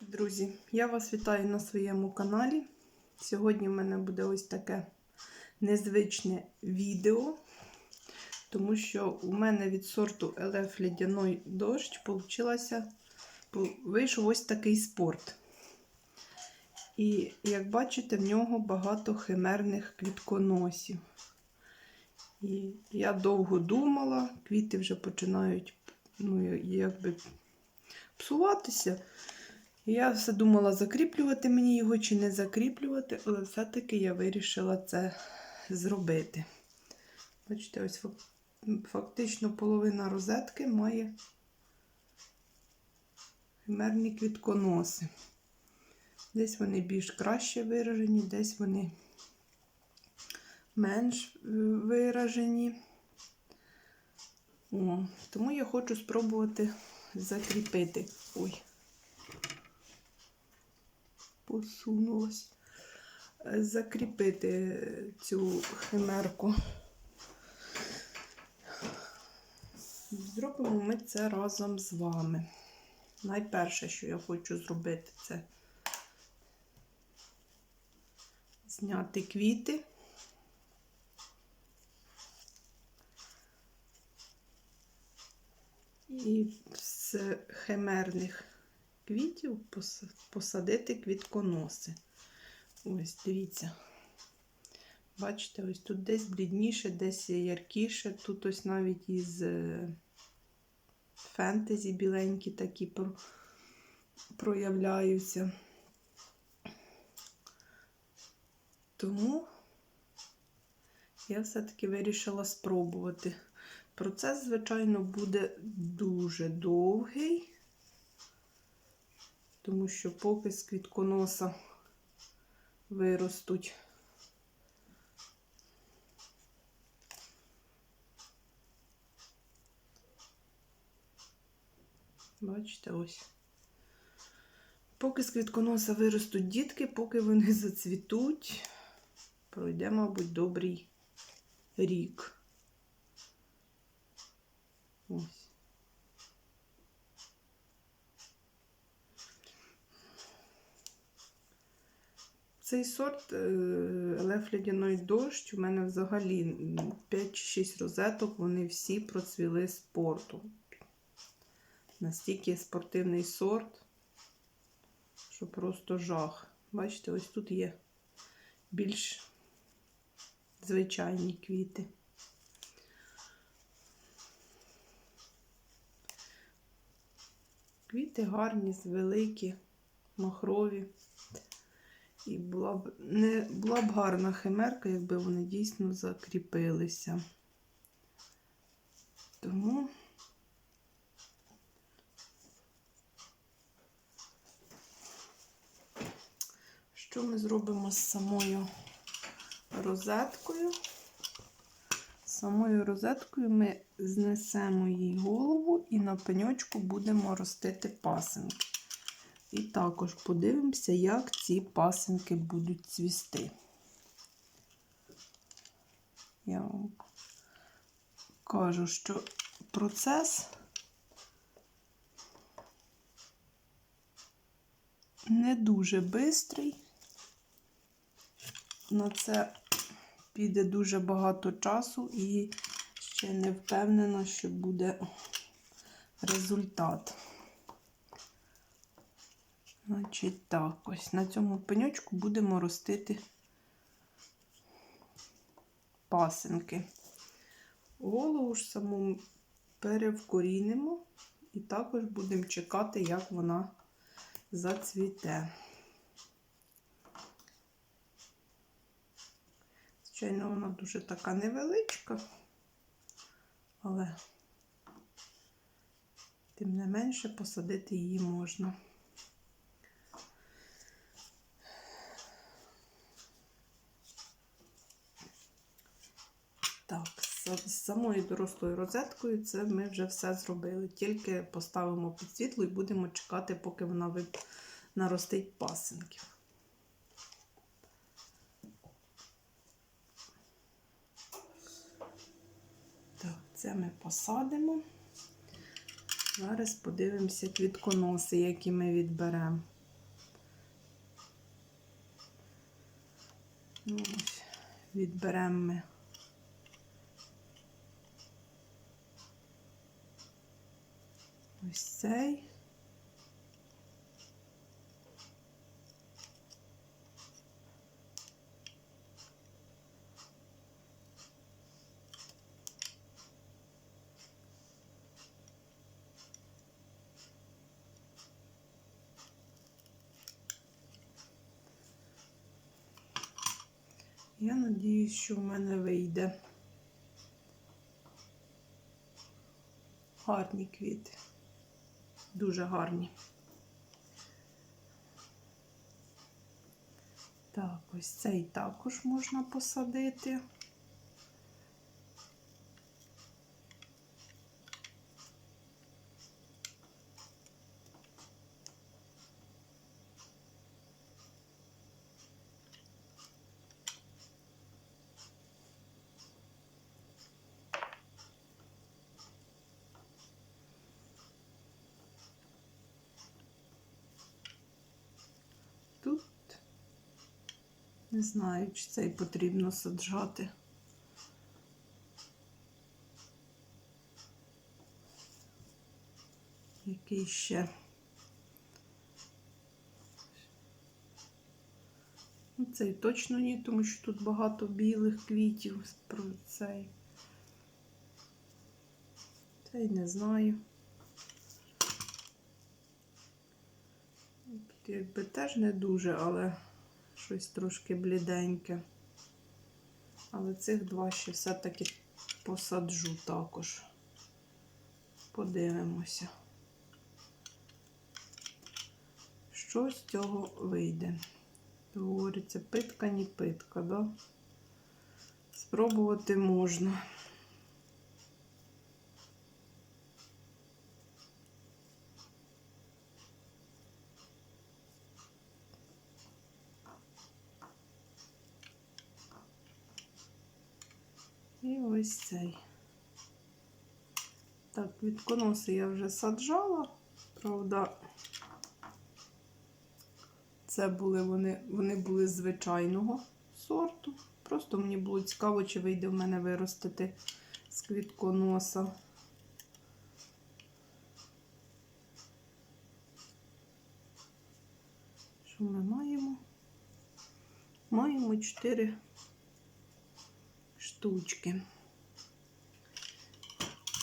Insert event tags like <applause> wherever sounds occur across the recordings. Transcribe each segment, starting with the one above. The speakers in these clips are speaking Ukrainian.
Друзі, я вас вітаю на своєму каналі. Сьогодні в мене буде ось таке незвичне відео, тому що у мене від сорту ЛФ Лідяний дощ получилося, вийшов ось такий спорт. І, як бачите, в нього багато химерних квітконосів. І я довго думала, квіти вже починають ну, якби псуватися. Я все думала, закріплювати мені його чи не закріплювати, але все-таки я вирішила це зробити. Бачите, ось фактично половина розетки має химерні квітконоси. Десь вони більш краще виражені, десь вони менш е, виражені. О, Тому я хочу спробувати закріпити. Ой посунулась. Закріпити цю химерку. Зробимо ми це разом з вами. Найперше, що я хочу зробити, це зняти квіти. І з химерних квітів посадити квітконоси. Ось, дивіться. Бачите, ось тут десь блідніше, десь яркіше. Тут ось навіть із е, фентезі біленькі такі проявляються. Тому я все-таки вирішила спробувати. Процес, звичайно, буде дуже довгий тому що поки з квітконоса виростуть. Бачите, ось. Поки з квітконоса виростуть дітки, поки вони зацвітуть, пройде, мабуть, добрий рік. Ось. Цей сорт Лев Лядяний дощ у мене взагалі 5 чи 6 розеток, вони всі процвіли спорту. Настільки спортивний сорт, що просто жах. Бачите, ось тут є більш звичайні квіти. Квіти гарні, великі, махрові. І була б не була б гарна химерка, якби вони дійсно закріпилися. Тому що ми зробимо з самою розеткою? З самою розеткою ми знесемо їй голову і на пеньочку будемо ростити пасинки. І також подивимося, як ці пасинки будуть цвісти. Я вам кажу, що процес не дуже бистрий. На це піде дуже багато часу і ще не впевнена, що буде результат. Значить, так, ось на цьому пеньочку будемо ростити пасинки. Голову ж саму перевкорінимо і також будемо чекати, як вона зацвіте. Звичайно, вона дуже така невеличка, але тим не менше посадити її можна. Самою дорослою розеткою це ми вже все зробили. Тільки поставимо під світло і будемо чекати, поки вона наростить пасинків. Це ми посадимо. Зараз подивимося квітконоси, які ми відберемо. Ну, відберемо ми. Цей. Я надіюсь, що в мене вийде. Гарні квіти. Дуже гарні. Так, ось цей також можна посадити. Тут не знаю, чи цей потрібно саджати. Який ще? Ну, Цей точно ні, тому що тут багато білих квітів про цей. Цей не знаю. Тут якби теж не дуже, але щось трошки бліденьке. Але цих два ще все-таки посаджу також. Подивимося, що з цього вийде. Говориться, питка, ні питка, да? Спробувати можна. І ось цей. Так, відконоси я вже саджала, правда, це були вони, вони були звичайного сорту. Просто мені було цікаво, чи вийде в мене виростити з квітконоса. Що ми маємо? Маємо 4 штучки.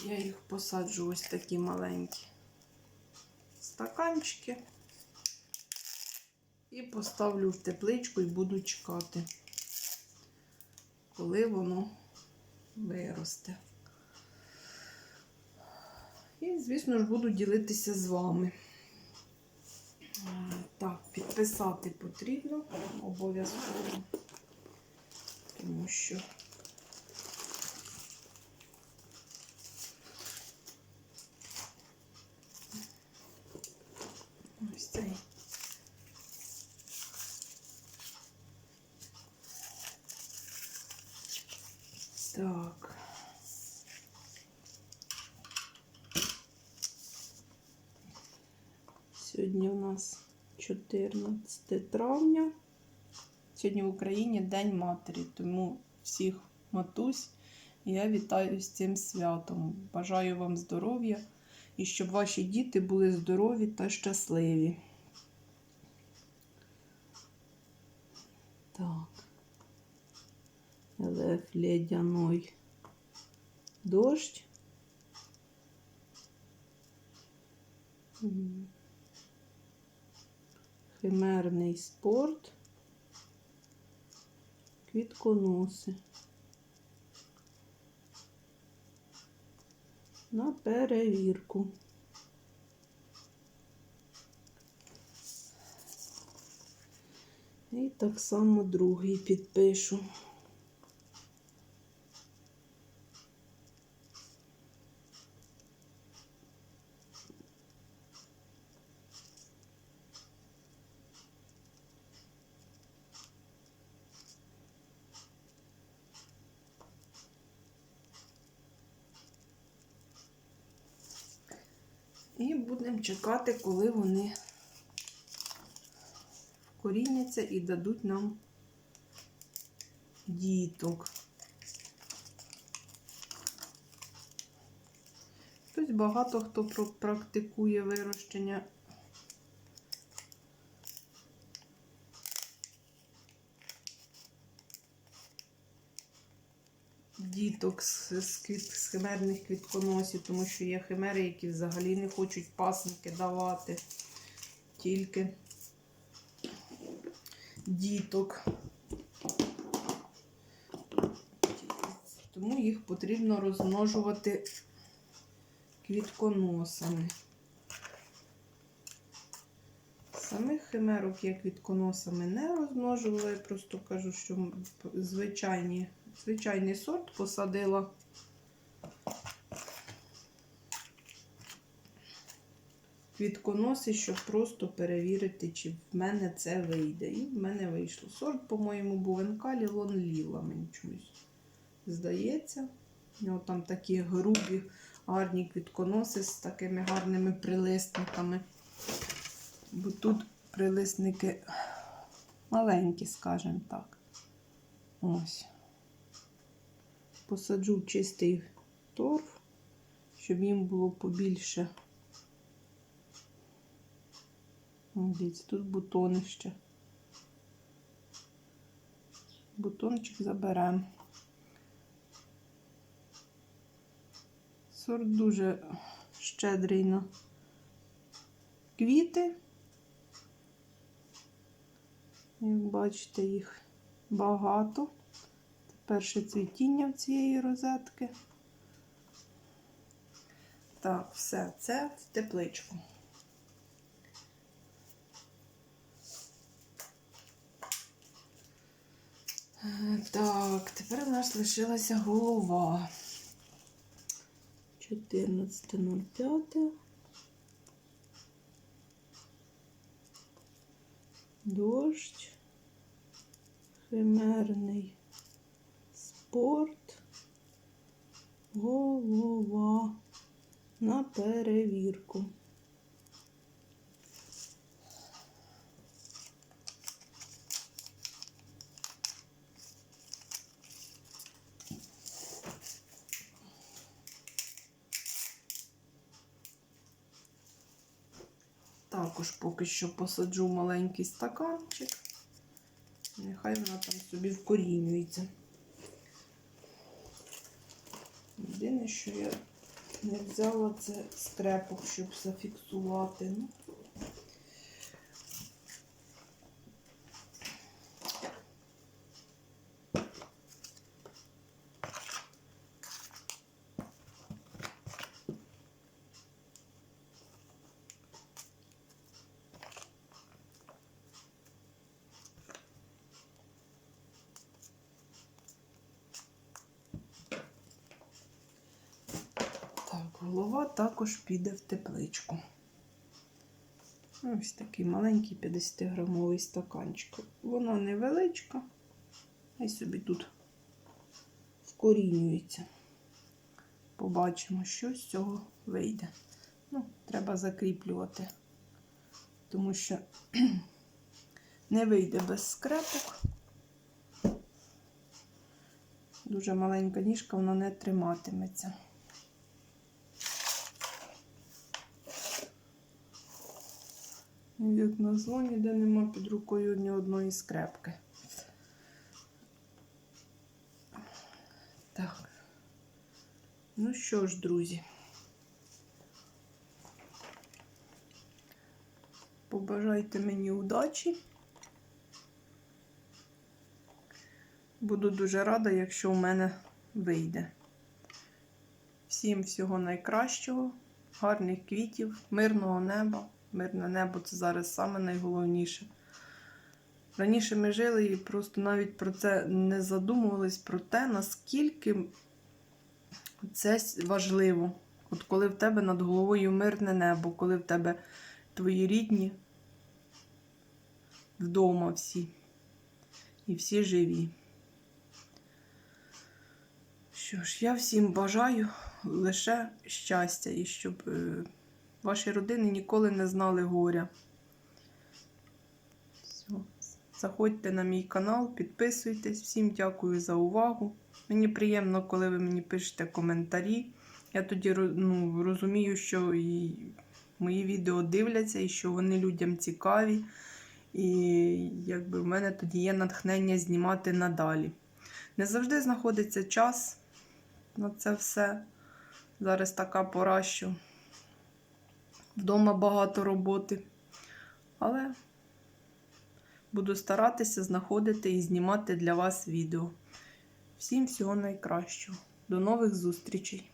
Я їх посаджу ось такі маленькі стаканчики і поставлю в тепличку і буду чекати, коли воно виросте. І, звісно ж, буду ділитися з вами. Е, Так, підписати потрібно обов'язково, тому що ось цей. Так. Сьогодні у нас 14 травня. Сьогодні в Україні День матері, тому всіх матусь я вітаю з цим святом. Бажаю вам здоров'я і щоб ваші діти були здорові та щасливі. Так. Лев ледяной дождь. М. Химерний спорт. Квітконоси. На перевірку. І так само другий підпишу. І будемо чекати, коли вони вкоріняться і дадуть нам діток. Хтось багато хто практикує вирощення діток з, химерних квітконосів, тому що є химери, які взагалі не хочуть пасенки давати, тільки діток. Тому їх потрібно розмножувати квітконосами. Самих химерок я квітконосами не розмножувала, я просто кажу, що звичайні, звичайний сорт посадила. Квітконоси, щоб просто перевірити, чи в мене це вийде. І в мене вийшло. Сорт, по-моєму, був НК Лілон Ліла, мені чомусь здається. У нього там такі грубі, гарні квітконоси з такими гарними прилисниками. Бо тут прилисники маленькі, скажімо так. Ось. Посаджу чистий торф, щоб їм було побільше. Дивіться, тут бутони ще. Бутончик заберемо. Сорт дуже щедрий на квіти. Як бачите, їх багато. Перше цвітіння в цієї розетки. Так, все, це в тепличку. Так, тепер у нас лишилася голова. 14.05. Дощ. Химерний спорт. Голова на перевірку. Також поки що посаджу маленький стаканчик. Нехай вона там собі вкорінюється. Єдине, що я не взяла, це скрепок, щоб зафіксувати. Ну, Так, голова також піде в тепличку. Ось такий маленький 50-грамовий стаканчик. Вона невеличка, хай собі тут вкорінюється. Побачимо, що з цього вийде. Ну, треба закріплювати, тому що <clears throat> не вийде без скрепок. Дуже маленька ніжка, вона не триматиметься. Як назло, ніде нема під рукою ні одної скрепки. Так. Ну що ж, друзі. Побажайте мені удачі. Буду дуже рада, якщо у мене вийде. Всім всього найкращого, гарних квітів, мирного неба. Мирне небо це зараз саме найголовніше. Раніше ми жили і просто навіть про це не задумувались, про те, наскільки це важливо. От коли в тебе над головою мирне небо, коли в тебе твої рідні вдома всі. І всі живі. Що ж, я всім бажаю лише щастя і щоб. Ваші родини ніколи не знали горя. Все. Заходьте на мій канал, підписуйтесь. Всім дякую за увагу. Мені приємно, коли ви мені пишете коментарі. Я тоді ну, розумію, що і мої відео дивляться і що вони людям цікаві. І якби в мене тоді є натхнення знімати надалі. Не завжди знаходиться час на це все. Зараз така пора, що вдома багато роботи. Але буду старатися знаходити і знімати для вас відео. Всім всього найкращого. До нових зустрічей!